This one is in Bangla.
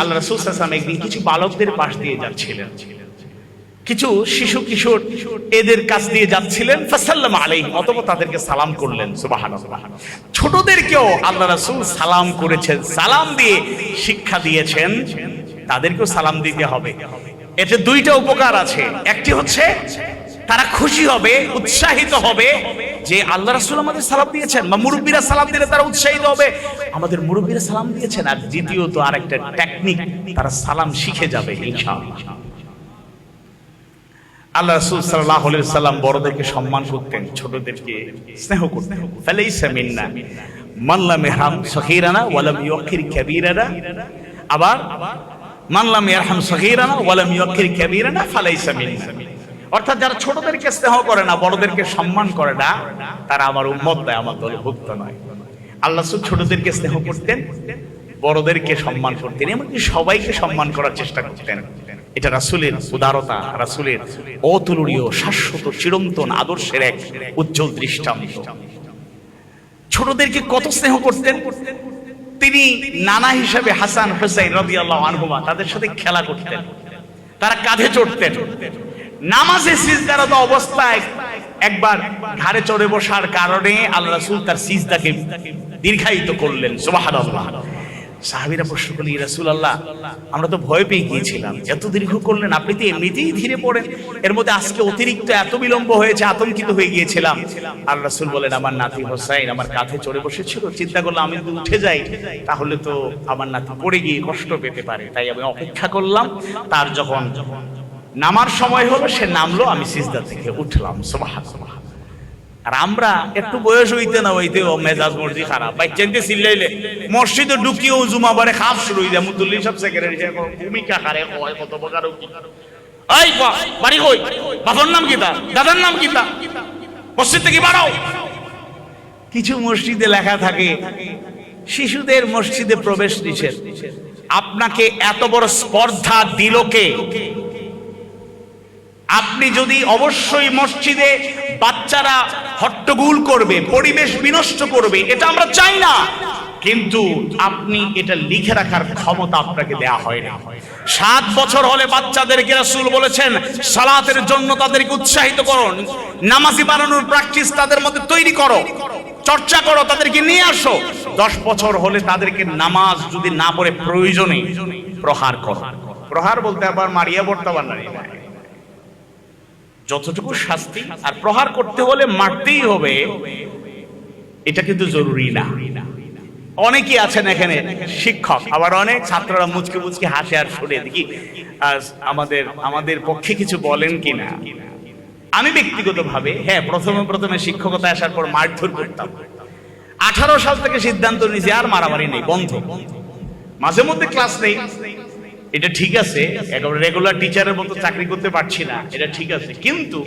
আল্লাহ রসুল সাল্লাম একদিন কিছু বালকদের পাশ দিয়ে যাচ্ছিলেন। কিছু শিশু কিশোর এদের কাছ দিয়ে যাচ্ছিলেন, ফাসাল্লাম আলাইহিম অতঃপর তাদেরকে সালাম করলেন, সুবহানাল্লাহ। ছোটদেরকেও আল্লাহ রাসূল সালাম করেছেন, সালাম দিয়ে শিক্ষা দিয়েছেন, তাদেরকেও সালাম দিতে হবে। এতে দুইটা উপকার আছে। একটি হচ্ছে, তারা খুশি হবে, উৎসাহিত হবে যে আল্লাহ রাসূল আমাদের সালাম দিয়েছেন, বা মুরব্বীরা সালাম দিলে তারা উৎসাহিত হবে। আমাদের মুরব্বীরা সালাম দিয়েছেন আর দ্বিতীয়ত আরেকটা টেকনিক তারা সালাম শিখে যাবে আল্লাহ আলাইহি সাল্লাম বড়দেরকে সম্মান করতেন, ছোটদেরকে স্নেহ করতেন। লাম ইউকির কাবীরানা। আবার ওয়া লাম ইউকির কাবীরানা অর্থাৎ যারা ছোটদেরকে স্নেহ করে না, বড়দেরকে সম্মান করে না, তারা আমার উম্মত নয়, আমার দলভুক্ত নয়। আল্লাহ ছোটদেরকে স্নেহ করতেন, বড়দেরকে সম্মান করতেন, এমনকি সবাইকে সম্মান করার চেষ্টা করতেন। এটা রাসুলের উদারতা, রাসুলের অতুলনীয়, শাশ্বত, চিরন্তন আদর্শের এক উজ্জ্বল দৃষ্টান্ত। ছোটদেরকে কত স্নেহ করতেন? তিনি নানা হিসাবে হাসান, হুসাইন রবি আল্লাহ আনহুমা তাদের সাথে খেলা করতেন। তারা কাঁধে চড়তেন। নামাজে সিজদারত অবস্থায় একবার ঘাড়ে চড়ে বসার কারণে আল্লাহ রাসূল তার সিজদাকে দীর্ঘায়িত করলেন, সুবহানাল্লাহ। সাহাবীরা প্রশ্ন করলেন, ইয়া রাসূলুল্লাহ, আমরা তো ভয় পেয়ে গিয়েছিলাম, এত দীর্ঘ করলেন, আপনি তো এমনিতেই ধীরে পড়েন। এর মধ্যে আজকে অতিরিক্ত এত বিলম্ব হয়েছে, আতঙ্কিত হয়ে গিয়েছিলাম। আল্লাহ রাসূল বলেন, আমার নাতি হোসাইন আমার কাঁধে চড়ে বসেছিল, চিন্তা করলাম আমি যদি উঠে যাই, তাহলে তো আমার নাতি পড়ে গিয়ে কষ্ট পেতে পারে। তাই আমি অপেক্ষা করলাম, তার যখন নামার সময় হলো সে নামলো, আমি সিজদা থেকে উঠলাম, সুবহানাল্লাহ। আর আমরা একটু বয়স হইতে না হইতে, ও মেজাজ মর্জি খারাপ। বাচ্চাইতে চিল্লাইলে মসজিদে ঢুকিয়েও জুমা বারে খাপ শুরু হয়ে যায় মুতুল্লি সব সেক্রেটারি ভূমিকা খারে হয় কত প্রকার এই বাড়ি কই? বাবার নাম কিতা দাদার নাম কিতা মসজিদ থেকে বাড়াও কিছু মসজিদে লেখা থাকে, শিশুদের মসজিদে প্রবেশ নিষেধ। আপনাকে এত বড় স্পর্ধা দিল কে? আপনি যদি অবশ্যই মসজিদে বাচ্চারা হট্টগোল করবে, পরিবেশ বিনষ্ট করবে, এটা আমরা চাই না। কিন্তু আপনি এটা লিখে রাখার ক্ষমতা আপনাকে দেয়া হয় না। সাত বছর হলে বাচ্চাদেরকে রাসূল বলেছেন, সালাতের জন্য তাদেরকে উৎসাহিত করো নামাজি বানানোর প্র্যাকটিস তাদের মধ্যে তৈরি করো, চর্চা করো, তাদেরকে নিয়ে আসো। দশ বছর হলে তাদেরকে নামাজ যদি না পড়ে, প্রয়োজনে প্রহার করো। প্রহার বলতে আবার মারিয়া বর্তমান নারী। যতটুকু শাস্তি আর প্রহার করতে হলে মারতেই হবে, এটা কিন্তু জরুরি না। অনেকেই আছেন এখানে শিক্ষক, আবার অনেক ছাত্ররা মুচকে মুচকে হাসে আর শুনে। দেখি আমাদের আমাদের পক্ষে কিছু বলেন কিনা? আমি ব্যক্তিগতভাবে হ্যাঁ প্রথমে প্রথমে শিক্ষকতা আসার পর মারধর করতাম। আঠারো সাল থেকে সিদ্ধান্ত নিয়েছি, আর মারামারি নেই, বন্ধ। মাঝে মধ্যে ক্লাস নেই। এটা ঠিক আছে রেগুলার টিচারের মতো চাকরি করতে পারছি না এটা ঠিক আছে। কিন্তু